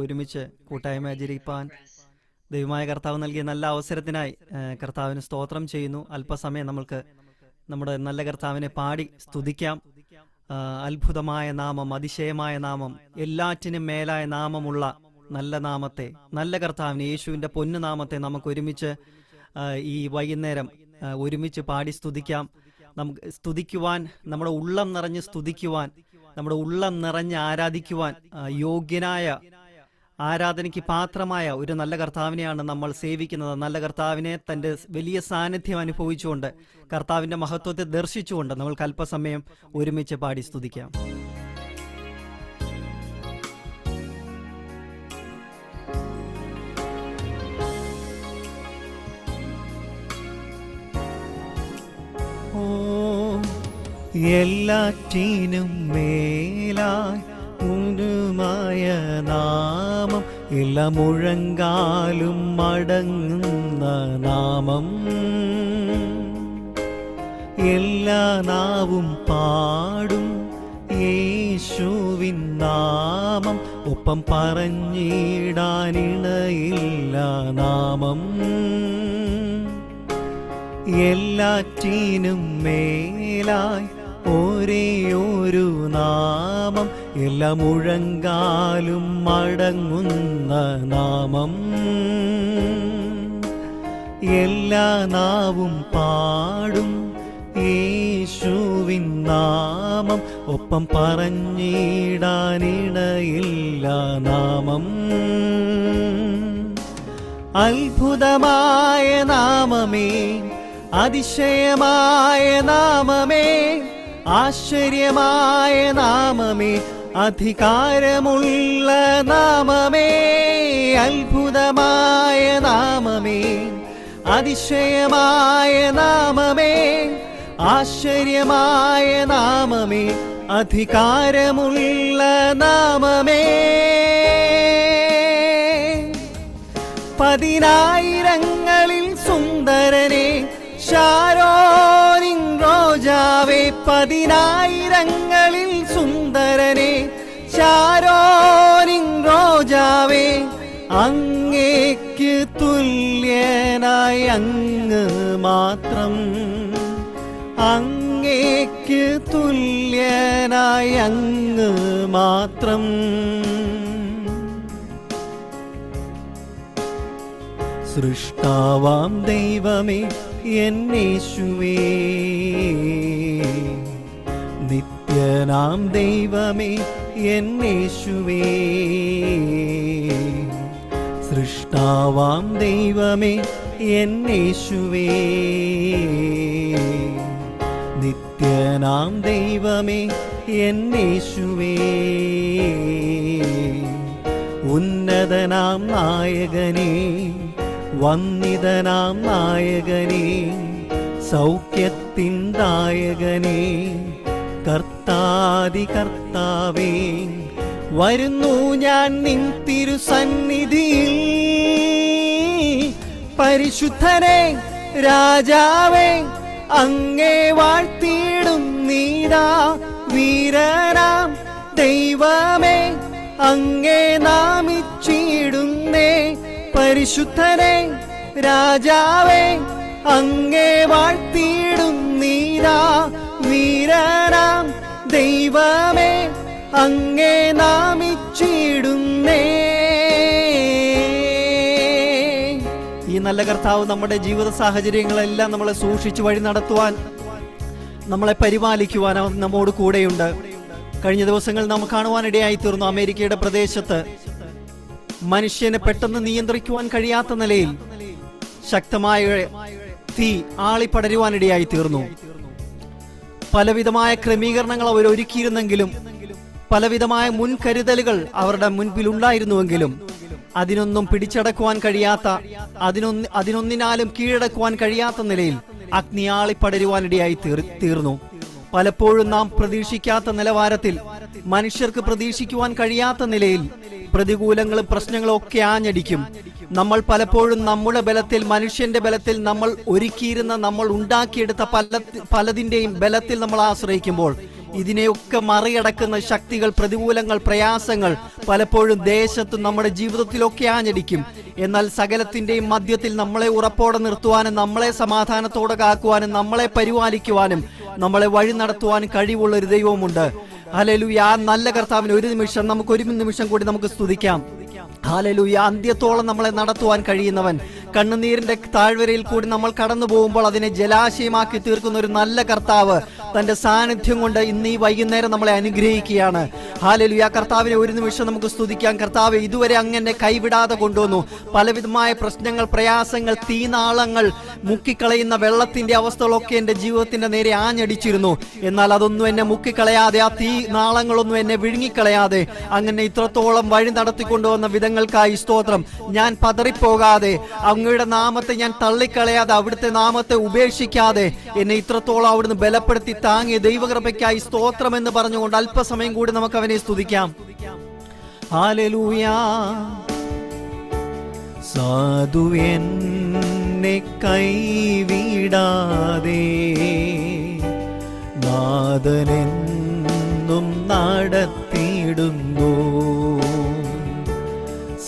ഒരുമിച്ച് കൂട്ടായ്മ ആചരിപ്പാൻ ദൈവമായ കർത്താവ് നൽകിയ നല്ല അവസരത്തിനായി കർത്താവിന് സ്തോത്രം ചെയ്യുന്നു. അല്പസമയം നമ്മൾക്ക് നമ്മുടെ നല്ല കർത്താവിനെ പാടി സ്തുതിക്കാം. അത്ഭുതമായ നാമം അതിശയമായ നാമം എല്ലാറ്റിനും മേലായ നാമമുള്ള നല്ല നാമത്തെ നല്ല കർത്താവിന് യേശുവിന്റെ പൊന്നു നാമത്തെ നമുക്ക് ഒരുമിച്ച് ഈ വൈകുന്നേരം ഒരുമിച്ച് പാടി സ്തുതിക്കാം. നമുക്ക് സ്തുതിക്കുവാൻ നമ്മുടെ ഉള്ളം നിറഞ്ഞ് സ്തുതിക്കുവാൻ നമ്മുടെ ഉള്ളം നിറഞ്ഞ് ആരാധിക്കുവാൻ യോഗ്യനായ ആരാധനയ്ക്ക് പാത്രമായ ഒരു നല്ല കർത്താവിനെയാണ് നമ്മൾ സേവിക്കുന്നത്. നല്ല കർത്താവിനെ തന്റെ വലിയ സാന്നിധ്യം അനുഭവിച്ചുകൊണ്ട് കർത്താവിന്റെ മഹത്വത്തെ ദർശിച്ചുകൊണ്ട് നമ്മൾക്ക് അല്പസമയം ഒരുമിച്ച് പാടി സ്തുതിക്കാം. എല്ലാറ്റിനും മേലായി ഉരുമായ നാമം എല്ലാ മുഴങ്കാലും മടങ്ങുന്ന നാമം. എല്ലാ നാവും പാടും യേശുവിൻ നാമം. ഒപ്പം പറഞ്ഞിടാനിണയില്ല നാമം. എല്ലാറ്റിനും മേലായി ഒരേ ഒരു നാമം. എല്ലാ മുഴങ്കാലും മടങ്ങുന്ന നാമം. എല്ലാ നാവും പാടും യേശുവിൻ നാമം. ഒപ്പം പറഞ്ഞിടാനിടയില്ല നാമം. അത്ഭുതമായ നാമമേ അതിശയമായ നാമമേ ആശ്ചര്യമായ നാമമേ അധികാരമുള്ള നാമമേ അത്ഭുതമായ നാമമേ അതിശയമായ നാമമേ ആശ്ചര്യമായ നാമമേ അധികാരമുള്ള നാമമേ. പതിനായിരങ്ങളിൽ സുന്ദരനെ ഷാരോനിൻ റോജാവേ പതിനായിരങ്ങളിൽ സുന്ദരനെ ഷാരോനിൻ റോജാവേ അങ്ങേക്ക് തുല്യനായി അങ്ങ് മാത്രം. അങ്ങേക്ക് തുല്യനായി അങ്ങ് മാത്രം. സൃഷ്ടാവാം ദൈവമേ എന്നേശുവേ. നിത്യനാം ദൈവമേ എന്നേശുവേ സൃഷ്ടാവാം ദൈവമേ എന്നേശുവേ നിത്യനാം ദൈവമേ എന്നേശുവേ ഉന്നതനാം നായകനേ വന്നിതനാം നായകനേ സൗഖ്യത്തിൻ നായകനേ കർത്താതി കർത്താവേ വരുന്നു ഞാൻ നിൻ തിരുസന്നിധിയിൽ. പരിശുദ്ധനെ രാജാവേ അങ്ങേ വാഴ്ത്തിയിടും നീതാ വീരനാം ദൈവമേ. അങ്ങേ നാമിച്ചിടുന്നേ പരിശുദ്ധനെ രാജാവേ അങ്ങേ വാഴ്ത്തിയിടും നീതാ വീരനാം ദൈവമേ അങ്ങേ നാമിച്ചിടുന്നേ. ഈ നല്ല കർത്താവ് നമ്മുടെ ജീവിത സാഹചര്യങ്ങളെല്ലാം നമ്മളെ സൂക്ഷിച്ചു വഴി നടത്തുവാൻ നമ്മളെ പരിപാലിക്കുവാൻ അവൻ നമ്മോട് കൂടെയുണ്ട്. കഴിഞ്ഞ ദിവസങ്ങൾ നാം കാണുവാനിടയായി തീർന്നു അമേരിക്കയുടെ പ്രദേശത്ത്. മനുഷ്യനെ പെട്ടെന്ന് നിയന്ത്രിക്കുവാൻ കഴിയാത്ത നിലയിൽ ശക്തമായ തീ ആളിപ്പടരുവാനിടയായി തീർന്നു. പലവിധമായ ക്രമീകരണങ്ങൾ അവർ ഒരുക്കിയിരുന്നെങ്കിലും പലവിധമായ മുൻകരുതലുകൾ അവരുടെ മുൻപിൽ ഉണ്ടായിരുന്നുവെങ്കിലും അതിനൊന്നും പിടിച്ചടക്കുവാൻ കഴിയാത്ത അതിനൊന്ന് അതിനൊന്നിനാലും കീഴടക്കുവാൻ കഴിയാത്ത നിലയിൽ അഗ്നിയാളി പടരുവാനിടയായി തീർ- തീർന്നു. പലപ്പോഴും നാം പ്രതീക്ഷിക്കാത്ത നിലവാരത്തിൽ മനുഷ്യർക്ക് പ്രതീക്ഷിക്കുവാൻ കഴിയാത്ത നിലയിൽ പ്രതികൂലങ്ങളും പ്രശ്നങ്ങളും ഒക്കെ ആഞ്ഞടിക്കും. നമ്മൾ പലപ്പോഴും നമ്മുടെ ബലത്തിൽ മനുഷ്യന്റെ ബലത്തിൽ നമ്മൾ ഒരുക്കിയിരുന്ന നമ്മൾ ഉണ്ടാക്കിയെടുത്ത പല പലതിന്റെയും ബലത്തിൽ നമ്മൾ ആശ്രയിക്കുമ്പോൾ ഇതിനെയൊക്കെ മറികടക്കുന്ന ശക്തികൾ പ്രതികൂലങ്ങൾ പ്രയാസങ്ങൾ പലപ്പോഴും ദേശത്തും നമ്മുടെ ജീവിതത്തിലൊക്കെ ആഞ്ഞടിക്കും. എന്നാൽ സകലത്തിന്റെയും മധ്യത്തിൽ നമ്മളെ ഉറപ്പോടെ നിർത്തുവാനും നമ്മളെ സമാധാനത്തോടെ കാക്കുവാനും നമ്മളെ പരിപാലിക്കുവാനും നമ്മളെ വഴി നടത്തുവാൻ കഴിവുള്ള ഒരു ദൈവവുമുണ്ട്. ഹലലുയ ആ നല്ല കർത്താവിന് ഒരു നിമിഷം നമുക്ക് ഒരു നിമിഷം കൂടി നമുക്ക് സ്തുതിക്കാം. ഹാലലൂയ അന്ത്യത്തോളം നമ്മളെ നടത്തുവാൻ കഴിയുന്നവൻ. കണ്ണുനീരിന്റെ താഴ്വരയിൽ കൂടി നമ്മൾ കടന്നു പോകുമ്പോൾ അതിനെ ജലാശയമാക്കി തീർക്കുന്ന ഒരു നല്ല കർത്താവ് തന്റെ സാന്നിധ്യം കൊണ്ട് ഇന്ന് ഈ വൈകുന്നേരം നമ്മളെ അനുഗ്രഹിക്കുകയാണ്. ഹാലലുയ കർത്താവിനെ ഒരു നിമിഷം നമുക്ക് സ്തുതിക്കാം. കർത്താവ് ഇതുവരെ അങ്ങനെ കൈവിടാതെ കൊണ്ടുവന്നു. പലവിധമായ പ്രശ്നങ്ങൾ പ്രയാസങ്ങൾ തീനാളങ്ങൾ മുക്കിക്കളയുന്ന വെള്ളത്തിന്റെ അവസ്ഥകളൊക്കെ എന്റെ ജീവിതത്തിന്റെ നേരെ ആഞ്ഞടിച്ചിരുന്നു. എന്നാൽ അതൊന്നും എന്നെ മുക്കിക്കളയാതെ ആ തീ നാളങ്ങളൊന്നും എന്നെ വിഴുങ്ങിക്കളയാതെ അങ്ങനെ ഇത്രത്തോളം വഴി നടത്തിക്കൊണ്ടുവന്ന വിധങ്ങൾക്കായി സ്തോത്രം. ഞാൻ പതറിപ്പോകാതെ അങ്ങയുടെ നാമത്തെ ഞാൻ തള്ളിക്കളയാതെ അവിടുത്തെ നാമത്തെ ഉപേക്ഷിക്കാതെ എന്നെ ഇത്രത്തോളം അവിടുന്ന് ബലപ്പെടുത്തി താങ്ങിയ ദൈവകൃപയ്ക്കായി സ്തോത്രം എന്ന് പറഞ്ഞുകൊണ്ട് അല്പസമയം കൂടി നമുക്ക് അവനെ സ്തുതിക്കാം സാധു എന്നെ കൈവിടാതെ നാദനെന്നും നടത്തിയിടുന്നു.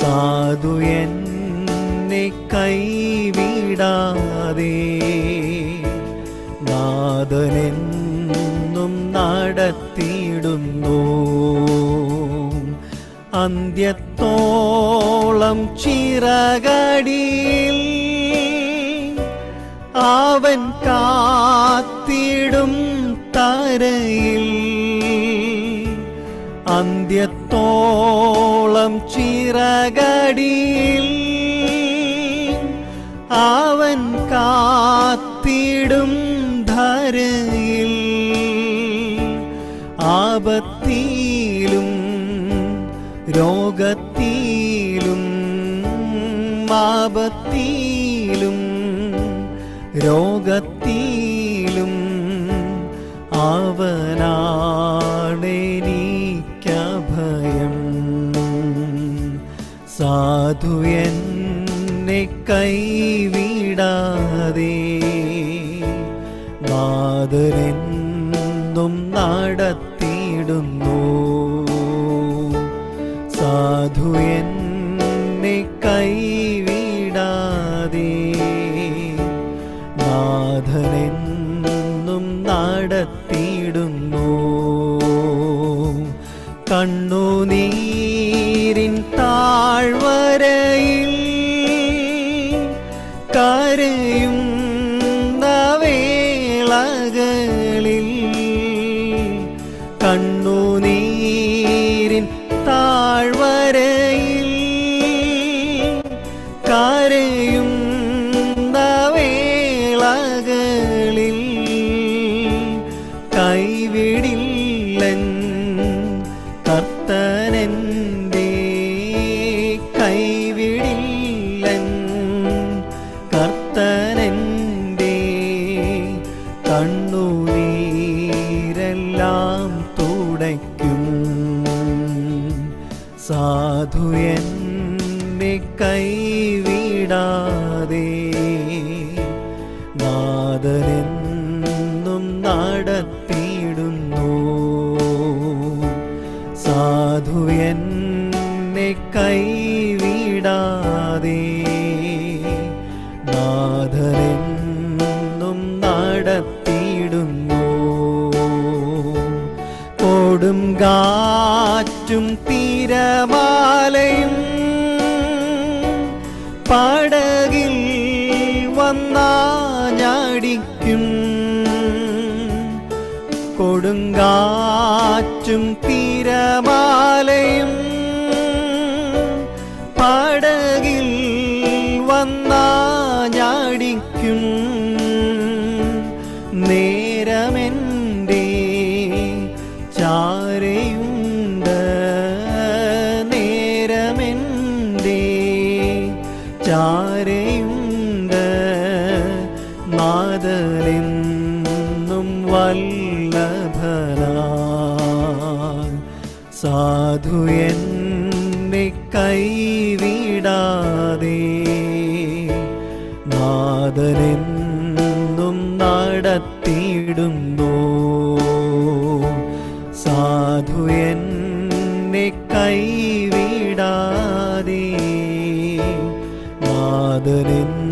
സാധു എന്നെ കൈവിടാതെ നാദനെന്നും നടത്തിയിടുന്നു അന്ത്യത്തോളം ചിറകടിയിൽ അവൻ കാത്തിടും തരയിൽ. അന്ത്യത്തോളം ചിറകടിയിൽ അവൻ കാത്തിടും ധരയിൽ. ആപത്തിയിലും രോഗത്തിലും ആപത്തിയിലും രോഗത്തിലും അവനാണെനിക്കഭയം. സാധു എന്നെ കൈവിടാതെ മാതരെന്നും നടത്തിയിടുന്നു സാധു എന്നെ കൈവിടാതെ. നാഥനെന്നും നടത്തിയിടുന്നു. കണ്ണുനീരിൻ തുടയ്ക്കും. സാധു എന്നെ കൈവിടാതെ സാധു എന്നെ കൈവിടാതെ പടകിൽ വന്നാഞ്ഞടിക്കും കൊടുങ്കാറ്റും തിരമാലയും പടകിൽ വന്നാഞ്ഞടിക്കും നേരമെന്റെ സാധു എന്നെ കൈവിടാതെ നാദനെന്നും നടത്തിയിടുന്നു. സാധു എന്നെ കൈവിടാതെ നാദനെന്നും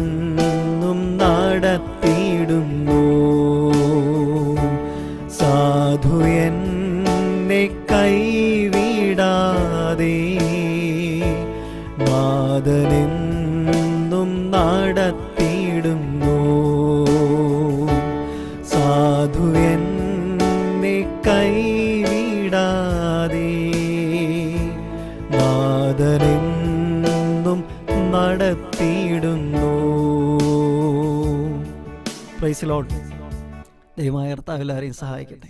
പ്രൈസ് ലോഡ് ദൈവമായ കർത്താവ് എല്ലാവരെയും സഹായിക്കട്ടെ.